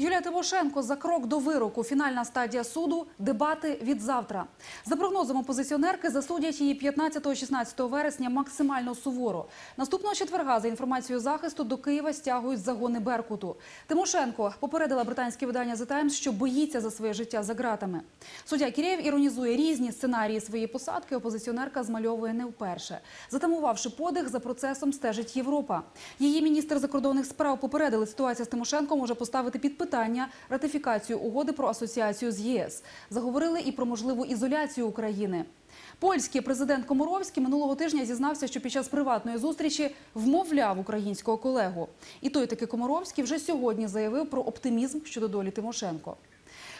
Юлія Тимошенко за крок до вироку. Фінальна стадія суду. Дебати від завтра. За прогнозом опозиціонерки засудять її 15-16 вересня максимально суворо. Наступного четверга, за інформацією захисту, до Києва стягують загони Беркуту. Тимошенко попередила британське видання The Times, що боїться за своє життя за ґратами. Суддя Кірєєв іронізує різні сценарії своєї посадки. Опозиціонерка змальовує не вперше. Затамувавши подих, за процесом стежить Європа. Її міністр закордонних справ попередили, ситуація з Тимошенко може поставити під питання ратифікацію угоди про асоціацію з ЄС. Заговорили і про можливу ізоляцію України. Польський президент Коморовський минулого тижня зізнався, що під час приватної зустрічі вмовляв українського колегу. І той таки Коморовський вже сьогодні заявив про оптимізм щодо долі Тимошенко.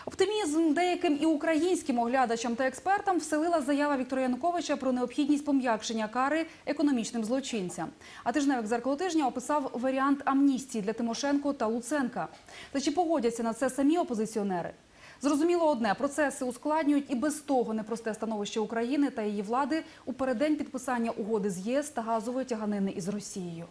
Оптимізм деяким і українським оглядачам та експертам вселила заява Віктора Януковича про необхідність пом'якшення кари економічним злочинцям. А тижневик «Зеркало тижня описав варіант амністії для Тимошенко та Луценка. Та чи погодяться на це самі опозиціонери? Зрозуміло одне, процеси ускладнюють і без того непросте становище України та її влади у переддень підписання угоди з ЄС та газової тяганини із Росією.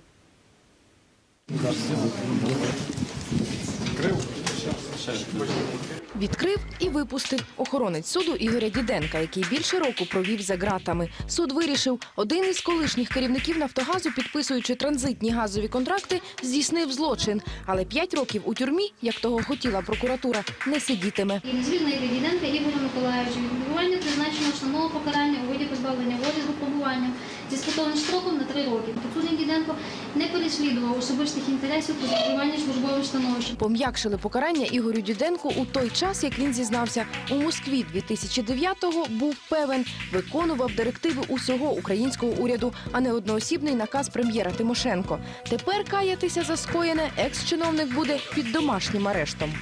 Відкрив і випустив охоронець суду Ігоря Діденка, який більше року провів за ґратами. Суд вирішив, один із колишніх керівників Нафтогазу, підписуючи транзитні газові контракти, здійснив злочин. Але п'ять років у тюрмі, як того хотіла прокуратура, не сидітиме. І звільнити Діденка Ігоря Миколаївича від відбування призначеного основного покарання у виді позбавлення волі з випробуванням зі спитовим строком на три роки. Підсудний Діденко не переслідував особистих інтересів при зловживанні службовим становищем. Пом'якшили покарання Ігорю Діденку у той час, як він зізнався, у Москві 2009-го був певен, виконував директиви усього українського уряду, а не одноосібний наказ прем'єра Тимошенко. Тепер каятися за скоєне екс-чиновник буде під домашнім арештом.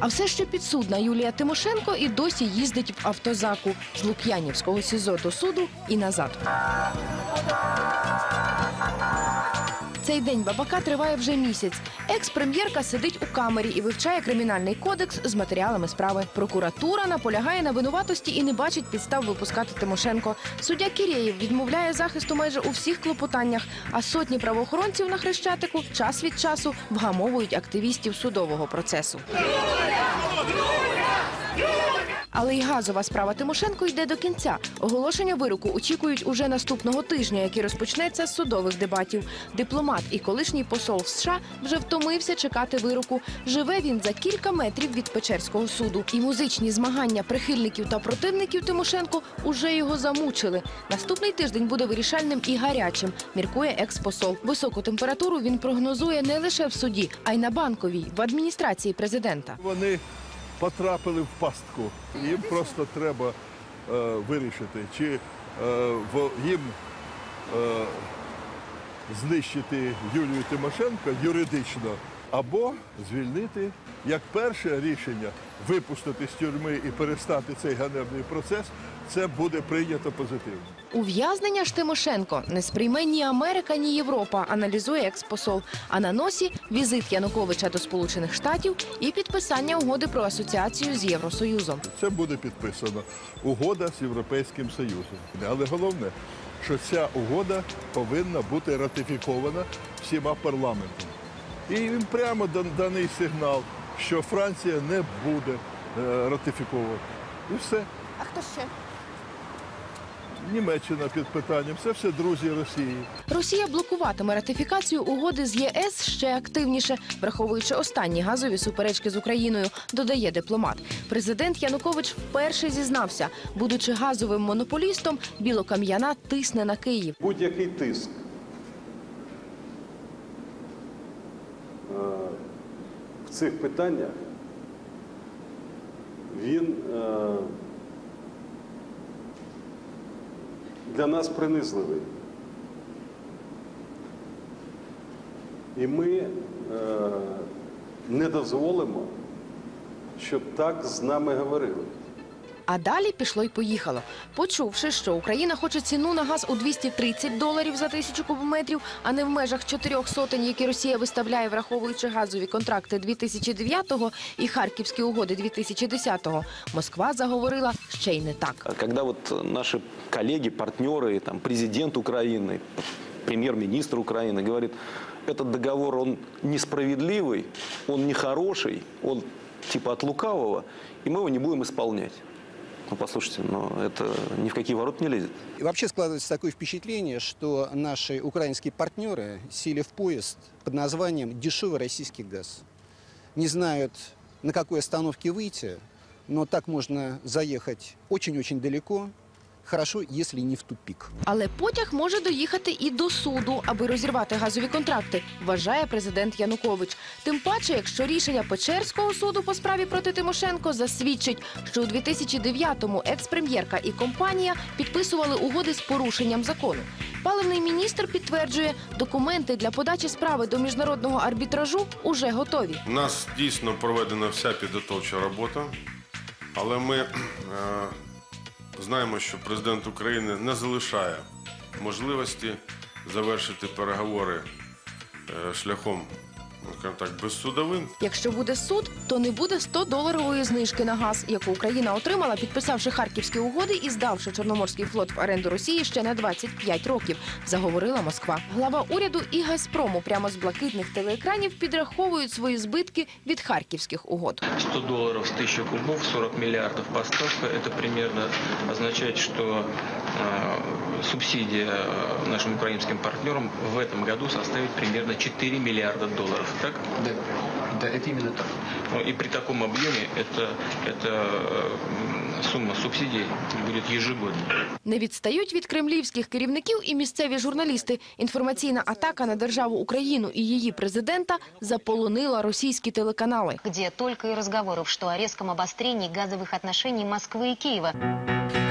А все ще підсудна Юлія Тимошенко і досі їздить в автозаку з Лук'янівського СІЗО до суду і назад. Цей день бабака триває вже місяць. Екс-прем'єрка сидить у камері і вивчає кримінальний кодекс з матеріалами справи. Прокуратура наполягає на винуватості і не бачить підстав випускати Тимошенко. Суддя Кірєєв відмовляє захисту майже у всіх клопотаннях, а сотні правоохоронців на хрещатику час від часу вгамовують активістів судового процесу. Але й газова справа Тимошенко йде до кінця. Оголошення вироку очікують уже наступного тижня, який розпочнеться з судових дебатів. Дипломат і колишній посол США вже втомився чекати вироку. Живе він за кілька метрів від Печерського суду. І музичні змагання прихильників та противників Тимошенко уже його замучили. Наступний тиждень буде вирішальним і гарячим, міркує екс-посол. Високу температуру він прогнозує не лише в суді, а й на банковій в адміністрації президента. Вони потрапили в пастку. Їм просто треба е, вирішити, чи е, в, їм е, знищити Юлію Тимошенко юридично, або звільнити як перше рішення випустити з тюрми і перестати цей ганебний процес. Це буде прийнято позитивно. Ув'язнення ж Тимошенко не сприйме ні Америка, ні Європа, аналізує експосол. А на носі візит Януковича до Сполучених Штатів і підписання угоди про асоціацію з Євросоюзом. Це буде підписано угода з Європейським Союзом. Але головне, що ця угода повинна бути ратифікована всіма парламентами. І їм прямо даний сигнал, що Франція не буде е, ратифіковувати. І все. А хто ще? Німеччина під питанням. Це все друзі Росії. Росія блокуватиме ратифікацію угоди з ЄС ще активніше, враховуючи останні газові суперечки з Україною, додає дипломат. Президент Янукович вперше зізнався, будучи газовим монополістом, білокам'яна тисне на Київ. будь-який тиск е, в цих питаннях він е, для нас принизливий. І ми е, не дозволимо, щоб так з нами говорили. А далі пішло й поїхало. Почувши, що Україна хоче ціну на газ у 230 доларів за тисячу кубометрів, а не в межах чотирьох сотень, які Росія виставляє, враховуючи газові контракти 2009-го і харківські угоди 2010-го, Москва заговорила ще й не так. Когда вот наши коллеги, партнеры, там, президент Украины, премьер-министр Украины говорит, этот договор, он несправедливый, он нехороший, он типа от лукавого, и мы его не будем исполнять. Ну, послушайте, но это ни в какие ворота не лезет. И вообще складывается такое впечатление, что наши украинские партнеры сели в поезд под названием «Дешевый российский газ». Не знают, на какой остановке выйти, но так можно заехать очень-очень далеко, хорошо, если не в тупик. Але потяг може доїхати і до суду, аби розірвати газові контракти, вважає президент Янукович. Тим паче, якщо рішення Печерського суду по справі проти Тимошенко засвідчить, що у 2009-му експрем'єрка і компанія підписували угоди з порушенням закону. Паливний міністр підтверджує, документи для подачі справи до міжнародного арбітражу уже готові. У нас дійсно проведена вся підготовча робота, але ми е, знаємо, що президент України не залишає можливості завершити переговори е, шляхом, ну, скажімо так, безсудовим. Якщо буде суд, то не буде 100-доларової знижки на газ, яку Україна отримала, підписавши харківські угоди і здавши Чорноморський флот в оренду Росії ще на 25 років, заговорила Москва. Глава уряду і Газпрому прямо з блакитних телеекранів підраховують свої збитки від харківських угод. 100 долларов с 1000 кубов, 40 миллиардов поставка. Это примерно означает, что э, субсидия э, нашим украинским партнерам в этом году составит примерно 4 миллиарда долларов. Так? Да, да, это именно так. Ну, и при таком объеме это, это э, сумма субсидий будет ежегодной. Не відстають від кремлівських керівників і місцеві журналісти. Інформаційна атака на державу Україну і її президента заполонила російські телеканали. где только и разговоров, что о резком обострении газовых отношений Москвы и Киева.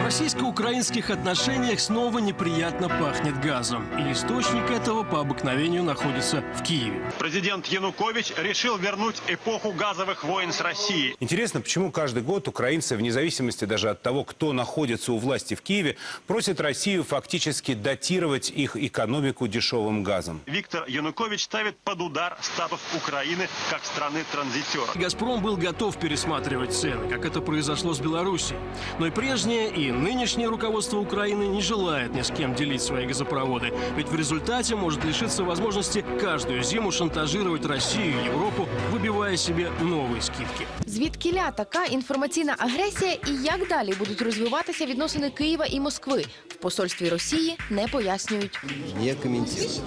Российско-украинских отношениях снова неприятно пахнет газом. И источник этого по обыкновению находится в Киеве. Президент Янукович решил вернуть эпоху газовых войн с Россией. Интересно, почему каждый год украинцы, вне зависимости даже от того, кто находится у власти в Киеве, просят Россию фактически датировать их экономику дешевым газом. Виктор Янукович ставит под удар статус Украины как страны-транзитера. «Газпром» был готов пересматривать цены, как это произошло с Белоруссией. Но и прежнее, и нынешнее руководство Украины не желает ни с кем делить свои газопроводы. Ведь в результате может лишиться возможности каждую зиму шантажировать Россию и Европу, выбивая себе новые скидки. Звідкіля така інформаційна агресія і як далі будуть розвиватися відносини Києва і Москви? В посольстві Росії не пояснюють. Не комментируем.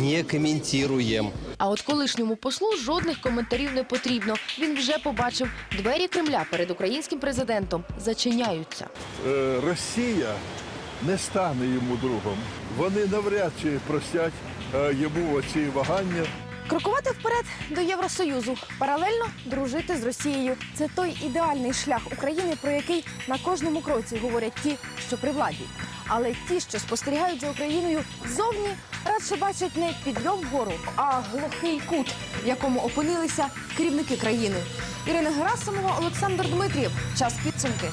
Не комментируем. А от колишньому послу жодних коментарів не потрібно. Він вже побачив, двері Кремля перед українським президентом зачиняються. Е, Росія не стане йому другом. Вони навряд чи простять е, йому оці вагання. Крокувати вперед до Євросоюзу, паралельно дружити з Росією. Це той ідеальний шлях України, про який на кожному кроці говорять ті, що при владі. Але ті, що спостерігають за Україною ззовні, радше бачать не підйом вгору, а глухий кут, в якому опинилися керівники країни. Ірина Герасимова, Олександр Дмитрієв. Час підсумки.